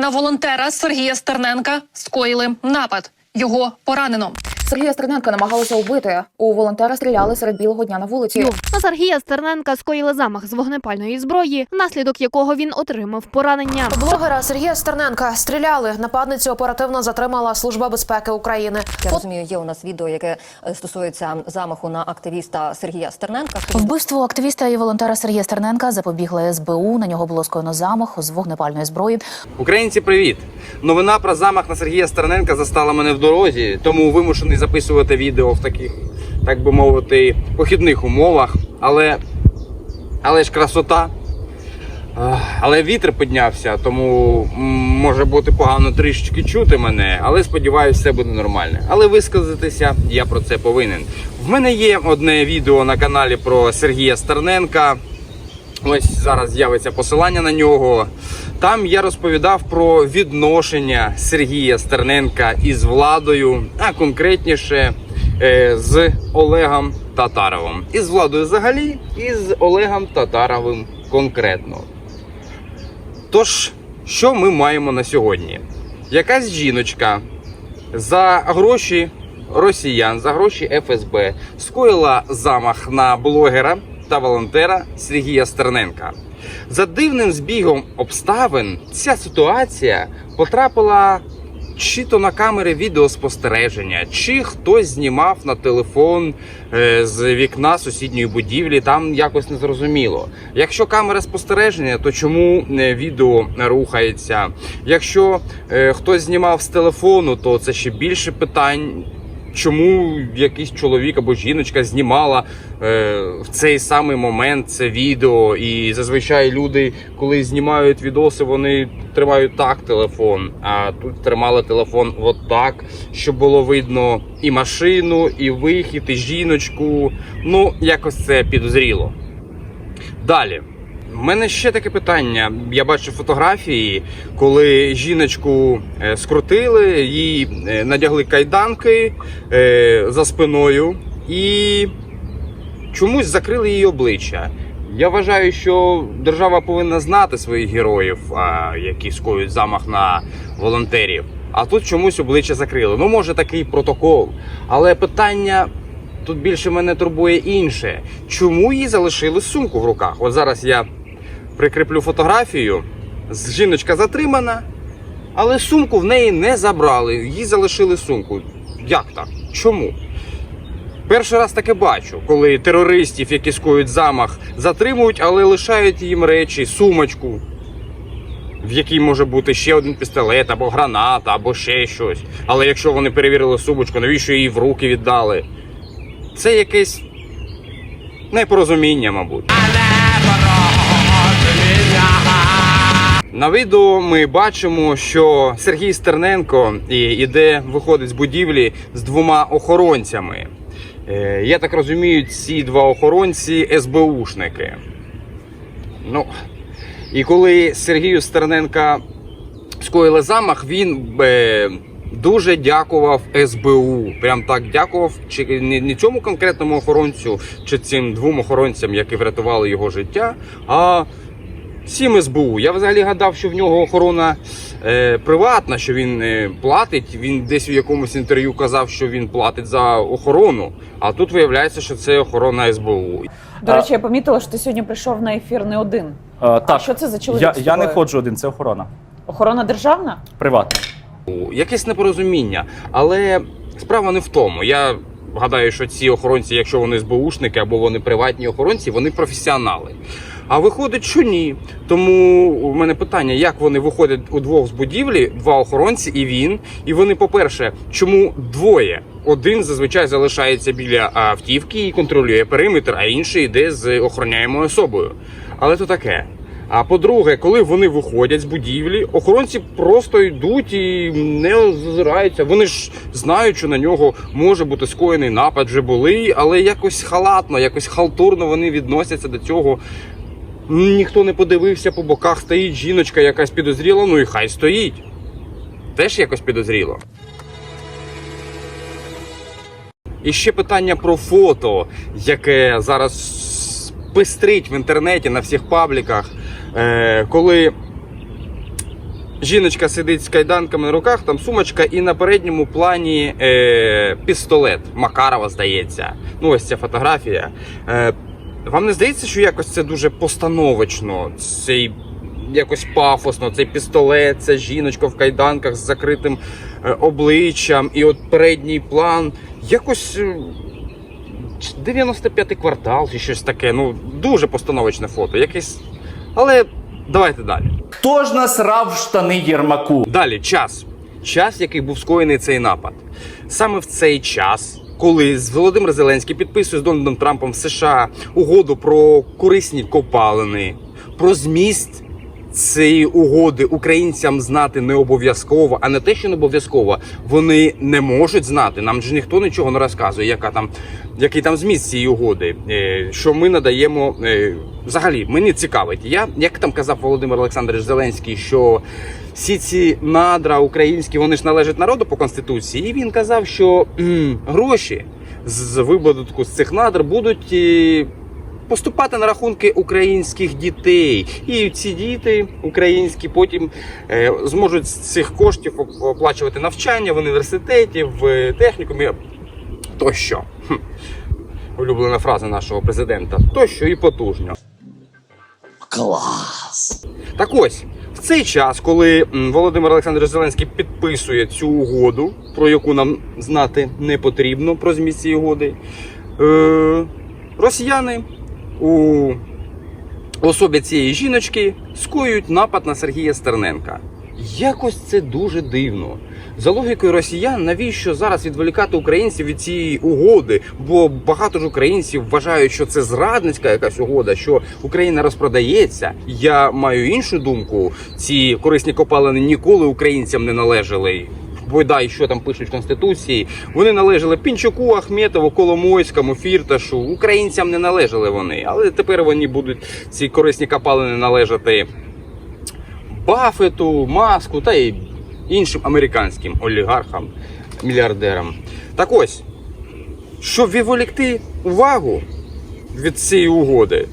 На волонтера Сергія Стерненка скоїли напад. Його поранено. Сергія Стерненка намагалися вбити. У волонтера стріляли серед білого дня на вулиці. На Сергія Стерненка скоїли замах з вогнепальної зброї, внаслідок якого він отримав поранення. Блогера Сергія Стерненка стріляли. Нападницю оперативно затримала Служба безпеки України. Я розумію, є у нас відео, яке е, стосується замаху на активіста Сергія Стерненка. Вбивству активіста і волонтера Сергія Стерненка запобігли СБУ. На нього було скоєно замах з вогнепальної зброї. Українці, привіт! Новина про замах на Сергія Стерненка застала мене в дорозі, тому вимушений записувати відео в таких, так би мовити, похідних умовах. Але, але ж красота. Але вітер піднявся, тому може бути погано трішечки чути мене, але сподіваюся, все буде нормально. Але висказатися я про це повинен. В мене є одне відео на каналі про Сергія Стерненка. Ось зараз з'явиться посилання на нього. Там я розповідав про відношення Сергія Стерненка із владою, а конкретніше е, з Олегом Татаровим. Із владою взагалі, і з Олегом Татаровим конкретно. Тож, що ми маємо на сьогодні? Якась жіночка за гроші росіян, за гроші ФСБ скоїла замах на блогера та волонтера Сергія Стерненка. За дивним збігом обставин ця ситуація потрапила чи то на камери відеоспостереження, чи хтось знімав на телефон е, з вікна сусідньої будівлі. Там якось не зрозуміло. Якщо камера спостереження, то чому е, відео рухається? Якщо е, хтось знімав з телефону, то це ще більше питань. Чому якийсь чоловік або жіночка знімала е, в цей самий момент це відео? І зазвичай люди, коли знімають відоси, вони тримають так телефон. А тут тримали телефон от так, щоб було видно і машину, і вихід, і жіночку. Ну, якось це підозріло. Далі. У мене ще таке питання. Я бачив фотографії, коли жіночку е, скрутили, їй е, надягли кайданки е, за спиною і чомусь закрили її обличчя. Я вважаю, що держава повинна знати своїх героїв, які скоюють замах на волонтерів. А тут чомусь обличчя закрили. Ну, може, такий протокол. Але питання тут більше мене турбує інше. Чому їй залишили сумку в руках? От зараз я прикріплю фотографію. Жіночка затримана, але сумку в неї не забрали. Їй залишили сумку. Як так? Чому? Перший раз таке бачу, коли терористів, які скоюють замах, затримують, але лишають їм речі, сумочку, в якій може бути ще один пістолет, або граната, або ще щось. Але якщо вони перевірили сумочку, навіщо її в руки віддали? Це якесь непорозуміння, мабуть. На відео ми бачимо, що Сергій Стерненко іде, виходить з будівлі з двома охоронцями. Е, Я так розумію, ці два охоронці СБУшники. Ну, і коли Сергію Стерненка скоїли замах, він е, дуже дякував СБУ. Прям так дякував, чи не, не цьому конкретному охоронцю, чи цим двом охоронцям, які врятували його життя, а всім СБУ. Я взагалі гадав, що в нього охорона е, приватна, що він е, платить. Він десь в якомусь інтерв'ю казав, що він платить за охорону. А тут виявляється, що це охорона СБУ. До речі, я помітила, що ти сьогодні прийшов на ефір не один. Е, так, що це за чоловік Я, з я не тобою? ходжу один, це охорона. Охорона державна? Приватна. Якесь непорозуміння, але справа не в тому. Я гадаю, що ці охоронці, якщо вони СБУшники або вони приватні охоронці, вони професіонали. А виходить, що ні. Тому у мене питання: як вони виходять удвох з будівлі, два охоронці і він. І вони, по-перше, чому двоє? Один зазвичай залишається біля автівки і контролює периметр, а інший йде з охороняємою особою. Але то таке. А по-друге, коли вони виходять з будівлі, охоронці просто йдуть і не зазираються. Вони ж знають, що на нього може бути скоєний напад, вже були, але якось халатно, якось халтурно вони відносяться до цього. Ніхто не подивився по боках, стоїть жіночка якась підозріла, ну і хай стоїть. Теж якось підозріло. І ще питання про фото, яке зараз пестрить в інтернеті на всіх пабліках, е, коли жіночка сидить з кайданками на руках, там сумочка, і на передньому плані е, пістолет Макарова, здається. Ну, ось ця фотографія. Е, вам не здається, що якось це дуже постановочно? Цей якось пафосно, цей пістолет, ця жіночка в кайданках з закритим е, обличчям, і от передній план. Якось. е, 95-й квартал чи щось таке. Ну, дуже постановочне фото. Якесь. Але давайте далі. Хто ж насрав в штани Єрмаку? Далі час. Час, який був скоєний цей напад. Саме в цей час, коли з Володимир Зеленський підписує з Дональдом Трампом в США угоду про корисні копалини, про зміст цієї угоди українцям знати не обов'язково, а не те, що не обов'язково, вони не можуть знати. Нам ж ніхто нічого не розказує, яка там, який там зміст цієї угоди, е, що ми надаємо. е, Взагалі, мені цікавить. Я як там казав Володимир Олександрович Зеленський, що всі ці надра українські вони ж належать народу по конституції. І він казав, що гроші з вибудутку з цих надр будуть. Е, Поступати на рахунки українських дітей, і ці діти українські потім е, зможуть з цих коштів оплачувати навчання в університеті, в технікумі тощо. Улюблена фраза нашого президента тощо і потужньо. Клас. Так ось, в цей час, коли Володимир Олександрович Зеленський підписує цю угоду, про яку нам знати не потрібно про зміст цієї угоди, е, росіяни у особі цієї жіночки скоюють напад на Сергія Стерненка. Якось це дуже дивно. За логікою росіян, навіщо зараз відволікати українців від цієї угоди? Бо багато ж українців вважають, що це зрадницька якась угода, що Україна розпродається. Я маю іншу думку. Ці корисні копалини ніколи українцям не належали. Бодай, що там пишуть в конституції, вони належали Пінчуку, Ахметову, Коломойському, Фірташу. Українцям не належали вони, але тепер вони будуть ці корисні копалини належати Баффету, Маску та й іншим американським олігархам, мільярдерам. Так ось, щоб відволікти увагу від цієї угоди,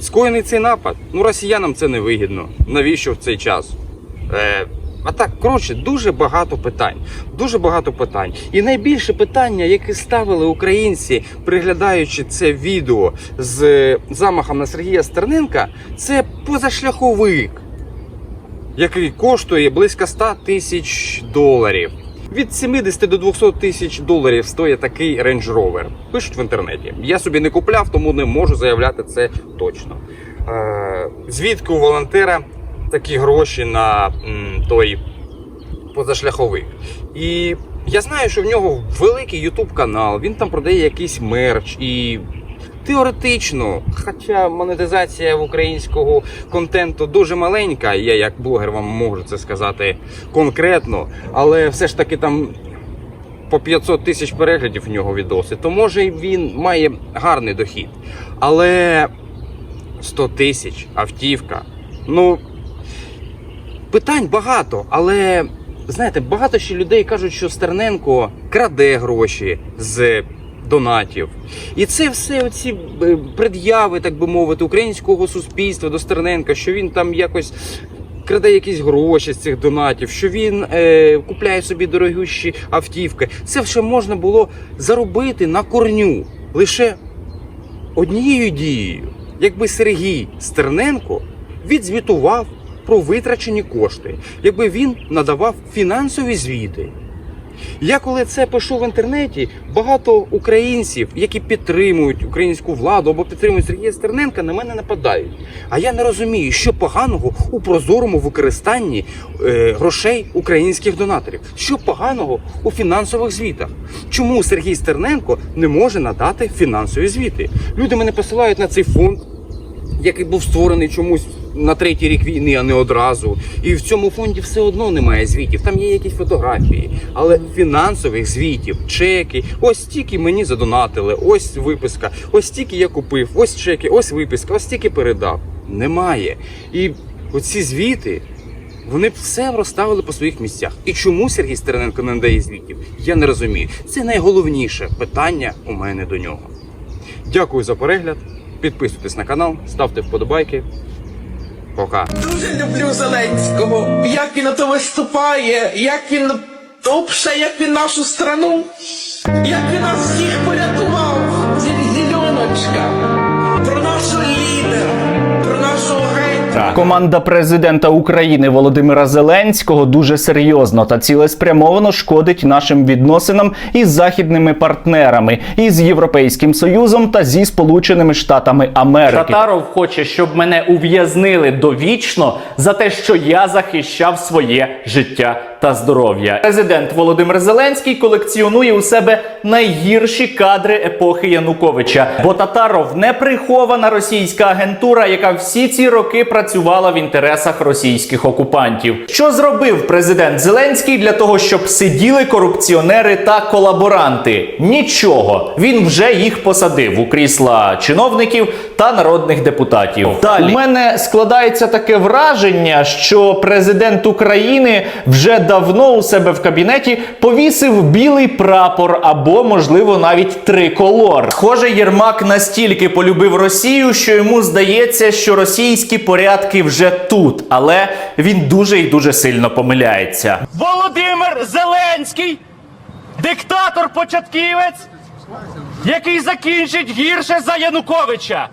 скоєний цей напад. Ну, росіянам це не вигідно. Навіщо в цей час? Е, а так, коротше, дуже багато питань. Дуже багато питань. І найбільше питання, яке ставили українці, приглядаючи це відео з замахом на Сергія Стерненка, це позашляховик, який коштує близько 100 тисяч доларів. Від 70 до 200 тисяч доларів стоїть такий Range Rover. Пишуть в інтернеті. Я собі не купляв, тому не можу заявляти це точно. Е, звідки у волонтера такі гроші на м, той позашляховик? І я знаю, що в нього великий Ютуб канал, він там продає якийсь мерч і. Теоретично, хоча монетизація в українського контенту дуже маленька, я як блогер вам можу це сказати конкретно, але все ж таки там по 500 тисяч переглядів в нього відоси, то може він має гарний дохід. Але 100 тисяч автівка. Ну питань багато, але знаєте, багато ще людей кажуть, що Стерненко краде гроші з донатів. І це все оці е, пред'яви, так би мовити, українського суспільства до Стерненка, що він там якось. Краде якісь гроші з цих донатів, що він е, купляє собі дорогущі автівки. Це все можна було заробити на корню лише однією дією. Якби Сергій Стерненко відзвітував про витрачені кошти, якби він надавав фінансові звіти. Я коли це пишу в інтернеті, багато українців, які підтримують українську владу або підтримують Сергія Стерненка, на мене нападають. А я не розумію, що поганого у прозорому використанні е, грошей українських донаторів. Що поганого у фінансових звітах? Чому Сергій Стерненко не може надати фінансові звіти? Люди мене посилають на цей фонд який був створений чомусь на третій рік війни, а не одразу. І в цьому фонді все одно немає звітів. Там є якісь фотографії, але фінансових звітів, чеки, ось стільки мені задонатили, ось виписка, ось стільки я купив, ось чеки, ось виписка, ось стільки передав. Немає. І оці звіти. Вони все розставили по своїх місцях. І чому Сергій Стерненко не надає звітів? Я не розумію. Це найголовніше питання у мене до нього. Дякую за перегляд. Підписуйтесь на канал, ставте вподобайки. Пока. Дуже люблю Зеленського. Як він на то виступає, як він обше, як він нашу страну, як він нас всіх порятував. Команда президента України Володимира Зеленського дуже серйозно та цілеспрямовано шкодить нашим відносинам із західними партнерами, із Європейським Союзом та зі Сполученими Штатами Америки. Татаров хоче, щоб мене ув'язнили довічно за те, що я захищав своє життя та здоров'я. Президент Володимир Зеленський колекціонує у себе найгірші кадри епохи Януковича, бо Татаров не прихована російська агентура, яка всі ці роки працювала в інтересах російських окупантів. Що зробив президент Зеленський для того, щоб сиділи корупціонери та колаборанти? Нічого. Він вже їх посадив у крісла чиновників та народних депутатів. Далі у мене складається таке враження, що президент України вже давно у себе в кабінеті повісив білий прапор або, можливо, навіть триколор. Схоже, Єрмак настільки полюбив Росію, що йому здається, що російські порядки вже тут, але він дуже і дуже сильно помиляється. Володимир Зеленський, диктатор-початківець, який закінчить гірше за Януковича.